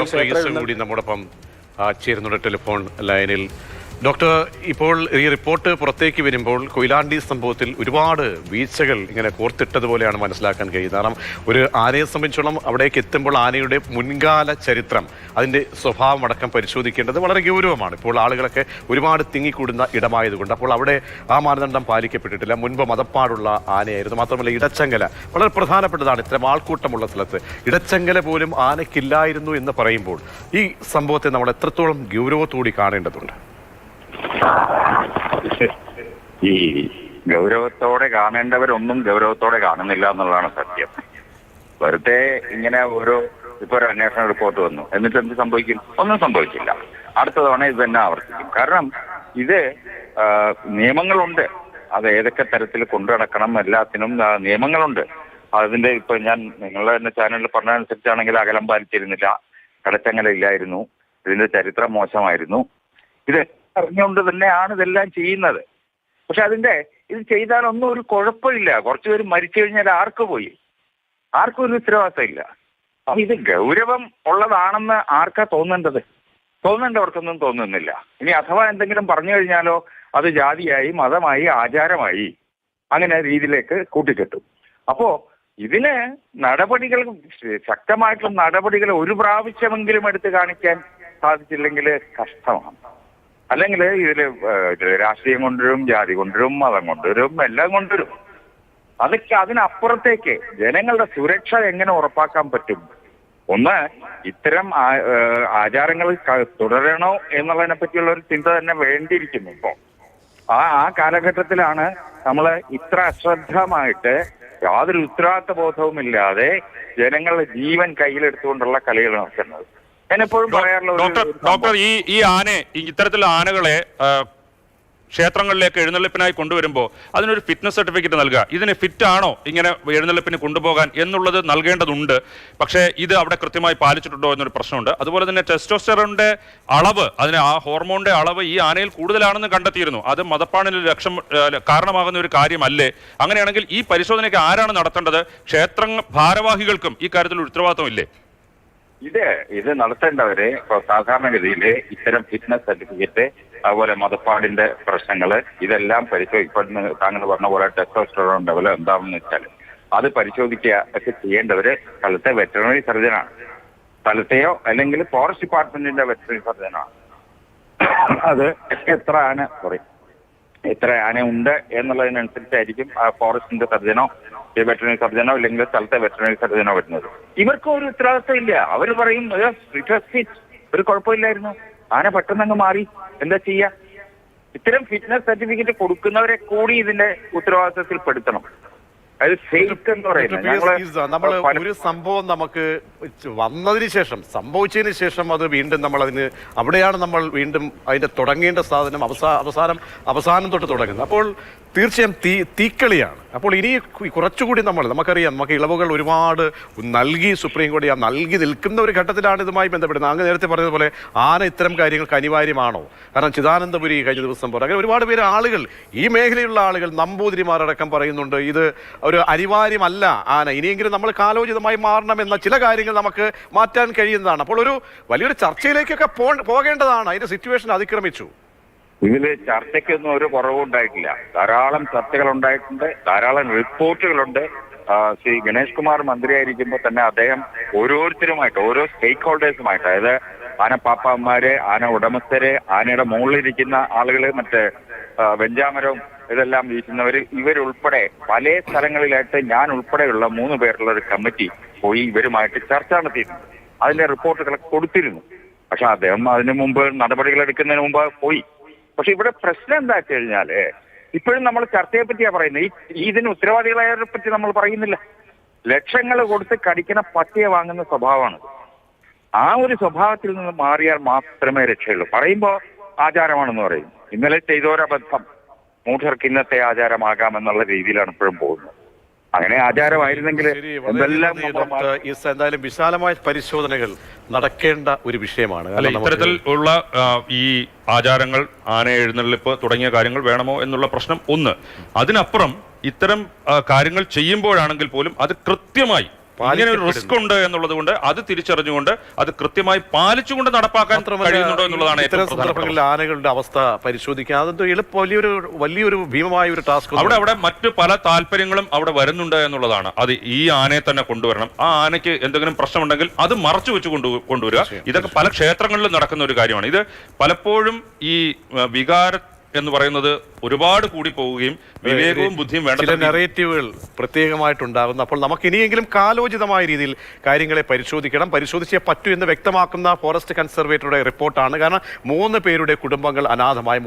Doctor Easter കൂടി നമ്മോടൊപ്പം ആ, ചേരുന്നുണ്ട് ടെലിഫോൺ ലൈനിൽ. ഡോക്ടർ ഇപ്പോൾ ഈ റിപ്പോർട്ട് പുറത്തേക്ക് വരുമ്പോൾ കൊയിലാണ്ടി സംഭവത്തിൽ ഒരുപാട് വീഴ്ചകൾ ഇങ്ങനെ കോർത്തിട്ടതുപോലെയാണ് മനസ്സിലാക്കാൻ കഴിയുന്നത്. കാരണം ഒരു ആനയെ സംബന്ധിച്ചോളം അവിടേക്ക് എത്തുമ്പോൾ ആനയുടെ മുൻകാല ചരിത്രം അതിന്റെ സ്വഭാവം അടക്കം പരിശോധിക്കേണ്ടത് വളരെ ഗൗരവമാണ്. ഇപ്പോൾ ആളുകളൊക്കെ ഒരുപാട് തിങ്ങിക്കൂടുന്ന ഇടമായതുകൊണ്ട് അപ്പോൾ അവിടെ ആ മാനദണ്ഡം പാലിക്കപ്പെട്ടിട്ടില്ല. മുൻപ് മതപ്പാടുള്ള ആനയായിരുന്നു. മാത്രമല്ല ഇടച്ചങ്കല വളരെ പ്രധാനപ്പെട്ടതാണ്. ഇത്തരം ആൾക്കൂട്ടമുള്ള സ്ഥലത്ത് ഇടച്ചങ്കല പോലും ആനയ്ക്കില്ലായിരുന്നു എന്ന് പറയുമ്പോൾ ഈ സംഭവത്തെ നമ്മൾ എത്രത്തോളം ഗൗരവത്തോടി കാണേണ്ടതുണ്ട്? ഈ ഗൗരവത്തോടെ കാണേണ്ടവരൊന്നും ഗൗരവത്തോടെ കാണുന്നില്ല എന്നുള്ളതാണ് സത്യം. വെറുതെ ഇങ്ങനെ ഓരോ ഇപ്പൊ ഒരു അന്വേഷണ റിപ്പോർട്ട് വന്നു. എന്നിട്ട് എന്ത് സംഭവിക്കും? ഒന്നും സംഭവിച്ചില്ല. അടുത്ത തവണ ഇത് തന്നെ ആവർത്തിക്കും. കാരണം ഇത് നിയമങ്ങളുണ്ട്. അത് ഏതൊക്കെ തരത്തിൽ കൊണ്ടു നടക്കണം എല്ലാത്തിനും നിയമങ്ങളുണ്ട്. അതിന്റെ ഇപ്പൊ ഞാൻ നിങ്ങളുടെ തന്നെ ചാനലിൽ പറഞ്ഞതനുസരിച്ചാണെങ്കിൽ അകലം പാലിച്ചിരുന്നില്ല. കടച്ചങ്ങല ഇല്ലായിരുന്നു. ഇതിന്റെ ചരിത്രം മോശമായിരുന്നു. ഇത് അറിഞ്ഞുകൊണ്ട് തന്നെയാണ് ഇതെല്ലാം ചെയ്യുന്നത്. പക്ഷെ അതിന്റെ ഇത് ചെയ്താൽ ഒന്നും ഒരു കുഴപ്പമില്ല. കുറച്ചു പേര് മരിച്ചു കഴിഞ്ഞാൽ ആർക്ക് പോയി? ആർക്കും ഒരു ഉത്തരവാദിത്തം ഇല്ല ഇത് ഗൗരവം ഉള്ളതാണെന്ന് ആർക്കാ തോന്നേണ്ടത്? തോന്നേണ്ടവർക്കൊന്നും തോന്നുന്നില്ല. ഇനി അഥവാ എന്തെങ്കിലും പറഞ്ഞു കഴിഞ്ഞാലോ അത് ജാതിയായി മതമായി ആചാരമായി അങ്ങനെ രീതിയിലേക്ക് കൂട്ടിക്കെട്ടും. അപ്പോ ഇതിന് നടപടികൾ ശക്തമായിട്ടുള്ള നടപടികൾ ഒരു പ്രാവശ്യമെങ്കിലും എടുത്തു കാണിക്കാൻ സാധിച്ചില്ലെങ്കിൽ കഷ്ടമാണ്. അല്ലെങ്കിൽ ഇതിൽ രാഷ്ട്രീയം കൊണ്ടുവരും ജാതി കൊണ്ടുവരും മതം കൊണ്ടുവരും എല്ലാം കൊണ്ടുവരും. അതൊക്കെ അതിനപ്പുറത്തേക്ക് ജനങ്ങളുടെ സുരക്ഷ എങ്ങനെ ഉറപ്പാക്കാൻ പറ്റും? ഒന്ന് ഇത്തരം ആചാരങ്ങൾ തുടരണോ എന്നുള്ളതിനെ പറ്റിയുള്ള ഒരു ചിന്ത തന്നെ വേണ്ടിയിരിക്കുന്നു ഇപ്പോ. ആ ആ കാലഘട്ടത്തിലാണ് നമ്മൾ ഇത്ര അശ്രദ്ധമായിട്ട് യാതൊരു ഉത്തരവാദിത്ത ബോധവുമില്ലാതെ ജനങ്ങളുടെ ജീവൻ കയ്യിലെടുത്തുകൊണ്ടുള്ള കളികൾ നടക്കുന്നത് ഡോക്ടർ ഡോക്ടർ ഈ ഈ ആനയെ ഈ ഇത്തരത്തിലുള്ള ആനകളെ ക്ഷേത്രങ്ങളിലേക്ക് എഴുന്നള്ളിപ്പിനായി കൊണ്ടുവരുമ്പോൾ അതിനൊരു ഫിറ്റ്നസ് സർട്ടിഫിക്കറ്റ് നൽകുക. ഇതിന് ഫിറ്റ് ആണോ ഇങ്ങനെ എഴുന്നള്ളിപ്പിന് കൊണ്ടുപോകാൻ എന്നുള്ളത് നൽകേണ്ടതുണ്ട്. പക്ഷേ ഇത് അവിടെ കൃത്യമായി പാലിച്ചിട്ടുണ്ടോ എന്നൊരു പ്രശ്നമുണ്ട്. അതുപോലെ തന്നെ ടെസ്റ്റോസ്റ്ററോണിന്റെ അളവ് അതിന് ആ ഹോർമോണിന്റെ അളവ് ഈ ആനയിൽ കൂടുതലാണെന്ന് കണ്ടെത്തിയിരുന്നു. അത് മതപ്പാണിന് ലക്ഷം കാരണമാകുന്ന ഒരു കാര്യമല്ലേ? അങ്ങനെയാണെങ്കിൽ ഈ പരിശോധനയ്ക്ക് ആരാണ് നടത്തേണ്ടത്? ക്ഷേത്ര ഭാരവാഹികൾക്കും ഈ കാര്യത്തിൽ ഉത്തരവാദിത്തം ഇല്ലേ? ഇത് ഇത് നടത്തേണ്ടവരെ സാധാരണഗതിയിൽ ഇത്തരം ഫിറ്റ്നസ് സർട്ടിഫിക്കറ്റ് അതുപോലെ മതപ്പാടിന്റെ പ്രശ്നങ്ങൾ ഇതെല്ലാം പരിശോധിക്കുന്ന താങ്കൾ പറഞ്ഞ പോലെ ടെസ്റ്റോസ്റ്ററോൺ ലെവൽ എന്താണെന്ന് വെച്ചാൽ അത് പരിശോധിക്കുക ഒക്കെ ചെയ്യേണ്ടവര് സ്ഥലത്തെ വെറ്ററിനറി സർജനാണ് സ്ഥലത്തെയോ അല്ലെങ്കിൽ ഫോറസ്റ്റ് ഡിപ്പാർട്ട്മെന്റിന്റെ വെറ്ററിനറി സർജനാണ് അത് എത്രയാണ് സോറി എത്ര ആന ഉണ്ട് എന്നുള്ളതിനനുസരിച്ചായിരിക്കും ഫോറസ്റ്റിന്റെ സർജനോ വെറ്ററിനറി സർജനോ ഇല്ലെങ്കിൽ സ്ഥലത്തെ വെറ്ററിനറി സർജനോ വരുന്നത്. ഇവർക്കും ഒരു ഉത്തരവാദിത്വം ഇല്ല അവർ പറയും "ഏ, it ഒരു കുഴപ്പമില്ലായിരുന്നു. ആന പെട്ടെന്ന് അങ്ങ് മാറി. എന്താ ചെയ്യാ? ഇത്തരം ഫിറ്റ്നസ് സർട്ടിഫിക്കറ്റ് കൊടുക്കുന്നവരെ കൂടി ഇതിന്റെ ഉത്തരവാദിത്വത്തിൽ പെടുത്തണം നമ്മൾ ഒരു സംഭവം നമുക്ക് വന്നതിന് ശേഷം സംഭവിച്ചതിന് ശേഷം അത് വീണ്ടും നമ്മൾ അതിന് അവിടെയാണ് നമ്മൾ വീണ്ടും അതിന്റെ തുടങ്ങേണ്ട സാധനം അവസാ അവസാനം അവസാനം തൊട്ട് തുടങ്ങുന്നത്. അപ്പോൾ തീർച്ചയായും തീ തീക്കളിയാണ്. അപ്പോൾ ഇനി കുറച്ചുകൂടി നമ്മൾ നമുക്കറിയാം നമുക്ക് ഇളവുകൾ ഒരുപാട് നൽകി സുപ്രീം കോടതി ആ നൽകി നിൽക്കുന്ന ഒരു ഘട്ടത്തിലാണ് ഇതുമായി ബന്ധപ്പെടുന്നത്. അങ്ങ് നേരത്തെ പറഞ്ഞതുപോലെ ആന ഇത്തരം കാര്യങ്ങൾക്ക് അനിവാര്യമാണോ? കാരണം ചിദാനന്ദപുരി കഴിഞ്ഞ ദിവസം പറഞ്ഞു അങ്ങനെ ഒരുപാട് പേര് ആളുകൾ ഈ മേഖലയിലുള്ള ആളുകൾ നമ്പൂതിരിമാരടക്കം പറയുന്നുണ്ട് ഇത് ഒരു അനിവാര്യമല്ല ആന. ഇനിയെങ്കിലും നമ്മൾ കാലോചിതമായി മാറണമെന്ന ചില കാര്യങ്ങൾ നമുക്ക് മാറ്റാൻ കഴിയുന്നതാണ്. അപ്പോൾ ഒരു വലിയൊരു ചർച്ചയിലേക്കൊക്കെ പോകേണ്ടതാണ്. അതിന്റെ സിറ്റുവേഷൻ അതിക്രമിച്ചു. ഇതിൽ ചർച്ചയ്ക്കൊന്നും ഒരു കുറവും ഉണ്ടായിട്ടില്ല. ധാരാളം ചർച്ചകൾ ഉണ്ടായിട്ടുണ്ട്. ധാരാളം റിപ്പോർട്ടുകളുണ്ട്. ശ്രീ ഗണേഷ് കുമാർ മന്ത്രിയായിരിക്കുമ്പോൾ തന്നെ അദ്ദേഹം ഓരോരുത്തരുമായിട്ട് ഓരോ സ്റ്റേക്ക് ഹോൾഡേഴ്സുമായിട്ട് അതായത് ആന പാപ്പാന്മാര് ആന ഉടമസ്ഥര് ആനയുടെ മുകളിലിരിക്കുന്ന ആളുകൾ മറ്റേ വെഞ്ചാമരവും ഇതെല്ലാം വീശുന്നവർ ഇവരുൾപ്പെടെ പല സ്ഥലങ്ങളിലായിട്ട് ഞാൻ ഉൾപ്പെടെയുള്ള മൂന്ന് പേരുള്ള ഒരു കമ്മിറ്റി പോയി ഇവരുമായിട്ട് ചർച്ച നടത്തിയിരുന്നു അതിന്റെ റിപ്പോർട്ടുകളൊക്കെ കൊടുത്തിരുന്നു. പക്ഷെ അദ്ദേഹം അതിനു മുമ്പ് നടപടികൾ എടുക്കുന്നതിന് മുമ്പ് പോയി. പക്ഷെ ഇവിടെ പ്രശ്നം എന്താ വെച്ച് കഴിഞ്ഞാൽ ഇപ്പോഴും നമ്മൾ ചർച്ചയെ പറ്റിയാ പറയുന്നത് ഈ ഇതിന് ഉത്തരവാദികളായവരെ പറ്റി നമ്മൾ പറയുന്നില്ല. ലക്ഷങ്ങൾ കൊടുത്ത് കടിക്കണ പട്ടിയെ വാങ്ങുന്ന സ്വഭാവമാണ് ആ ഒരു സ്വഭാവത്തിൽ നിന്ന് മാറിയാൽ മാത്രമേ രക്ഷയുള്ളൂ. പറയുമ്പോ ആചാരമാണെന്ന് പറയും. ഇന്നലെ ചെയ്തോരബദ്ധം. മൂഢർക്ക് ഇന്നത്തെ ആചാരമാകാമെന്നുള്ള രീതിയിലാണ് ഇപ്പോഴും പോകുന്നത്. അങ്ങനെ ആചാരമായിരുന്നെങ്കിൽ എന്തെല്ലാം. എന്തായാലും വിശാലമായ പരിശോധനകൾ നടക്കേണ്ട ഒരു വിഷയമാണ് അല്ല ഇത്തരത്തിൽ ഉള്ള ഈ ആചാരങ്ങൾ ആന എഴുന്നള്ളിപ്പ് തുടങ്ങിയ കാര്യങ്ങൾ വേണമോ എന്നുള്ള പ്രശ്നം ഒന്ന് അതിനപ്പുറം ഇത്തരം കാര്യങ്ങൾ ചെയ്യുമ്പോഴാണെങ്കിൽ പോലും അത് കൃത്യമായി ഇങ്ങനെ ഒരു റിസ്ക് ഉണ്ട് എന്നുള്ളത് കൊണ്ട് അത് തിരിച്ചറിഞ്ഞുകൊണ്ട് അത് കൃത്യമായി പാലിച്ചുകൊണ്ട് നടപ്പാക്കാൻ കഴിയുന്നുണ്ടോ എന്നുള്ളതാണ് ഇത്തരം സന്ദർഭങ്ങളിൽ ആനകളുടെ അവസ്ഥ പരിശോധിക്കുക അതെന്തോ എളുപ്പം വലിയൊരു വലിയൊരു ഭീമമായ ഒരു ടാസ്ക് അവിടെ അവിടെ മറ്റു പല താല്പര്യങ്ങളും അവിടെ വരുന്നുണ്ട് എന്നുള്ളതാണ്. അത് ഈ ആനയെ തന്നെ കൊണ്ടുവരണം. ആ ആനയ്ക്ക് എന്തെങ്കിലും പ്രശ്നമുണ്ടെങ്കിൽ അത് മറച്ചു വെച്ച് കൊണ്ടു കൊണ്ടുവരിക. ഇതൊക്കെ പല ക്ഷേത്രങ്ങളിലും നടക്കുന്ന ഒരു കാര്യമാണ്. ഇത് പലപ്പോഴും ഈ വികാര എന്ന് പറയുന്നത് ഒരുപാട് കൂടി പോവുകയും വിവേകവും ബുദ്ധിയും ചില വേണ്ട നെറേറ്റീവുകൾ പ്രത്യേകമായിട്ടുണ്ടാകുന്നു. അപ്പോൾ നമുക്ക് ഇനിയെങ്കിലും കാലോചിതമായ രീതിയിൽ കാര്യങ്ങളെ പരിശോധിക്കണം. പരിശോധിച്ചേ പറ്റൂ എന്ന് വ്യക്തമാക്കുന്ന ഫോറസ്റ്റ് കൺസർവേറ്ററുടെ റിപ്പോർട്ടാണ്. കാരണം മൂന്ന് പേരുടെ കുടുംബങ്ങൾ അനാഥമായി.